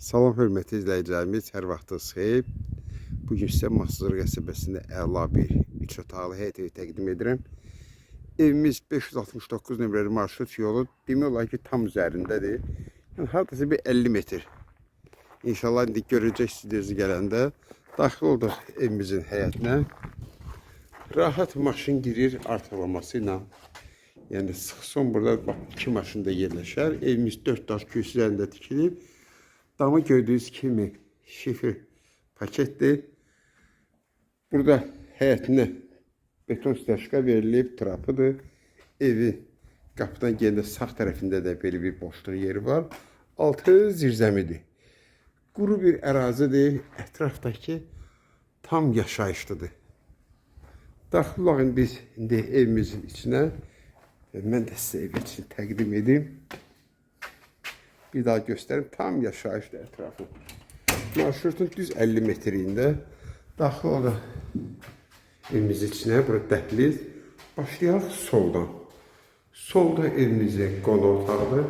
Salam hörmətli izləyicilərimiz, hər vaxtınız xeyir. Bu gün sizə Masızır qəsəbəsində əla bir 3 otaqlı həyət evi təqdim edirəm. Evimiz 569 nömrəli marşrut yolu demək olar ki, tam üzərindədir. Yəni hardasa bir 50 metr. İnşallah indi görəcək studiyası gələndə daxil olduq evimizin həyətinə. Rahat maşın girir artırlaması ilə. Yəni sıx son burada bax iki maşın da yerləşər. Evimiz 4 daş üzərində tikilib. Damı gördüyünüz kimi şifr paketdir. Burada həyətinə beton stəşqa verilib, trapıdır. Evin qapıdan gələndə sağ tərəfində də belə bir boşluq yeri var. Altı zirzəmidir. Quru bir ərazidir. Ətrafdakı tam yaşayışlıdır. Daxil olun biz indi evimizin içinə. Mən də sizə ev için təqdim edim. Bir daha göstərim. Tam yaşayışlı ətrafı. Marşrutun düz 50 metrində daxil oldu evimiz içinə. Burada dəhliz. Başlayaq soldan. Solda evimizin qonaq otağıdır.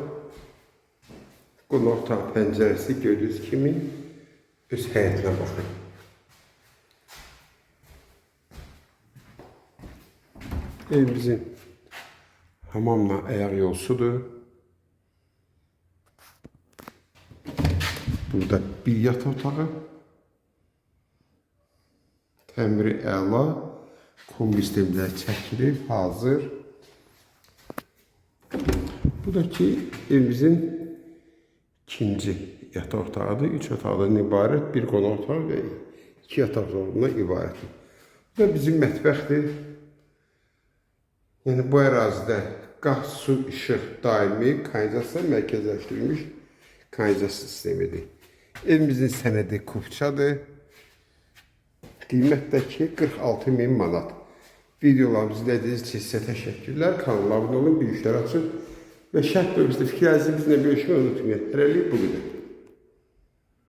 Qonaq otağı pəncərəsi gördüyünüz kimi öz həyətinə baxın. Evimizin hamamla ayaq yolsudur. Burada bir yataq otağı. Təmiri əla. Kombi sistemlər çəkilir, hazır. Bu da ki evimizin ikinci yataq otağıdır. Üç otaqdan ibarət bir qonaq otağı və iki yataq otağından ibarətdir. Bu da bizim mətbəxdir. Yəni bu ərazidə qaz, su, işıq daimi kanalizasiya mərkəzləşdirilmiş kanalizasiya sistemidir. Evimizin sənədi kupçadır. Qiymət də ki 46 min manat. Videolarımızı izlədiyiniz üçün sizə təşəkkürlər. Kanala abunə olun, bilgisayar açın və şərh bölümündə fikirlərinizi bizimlə bölüşməyi unutmayın. Hələlik bu qədər.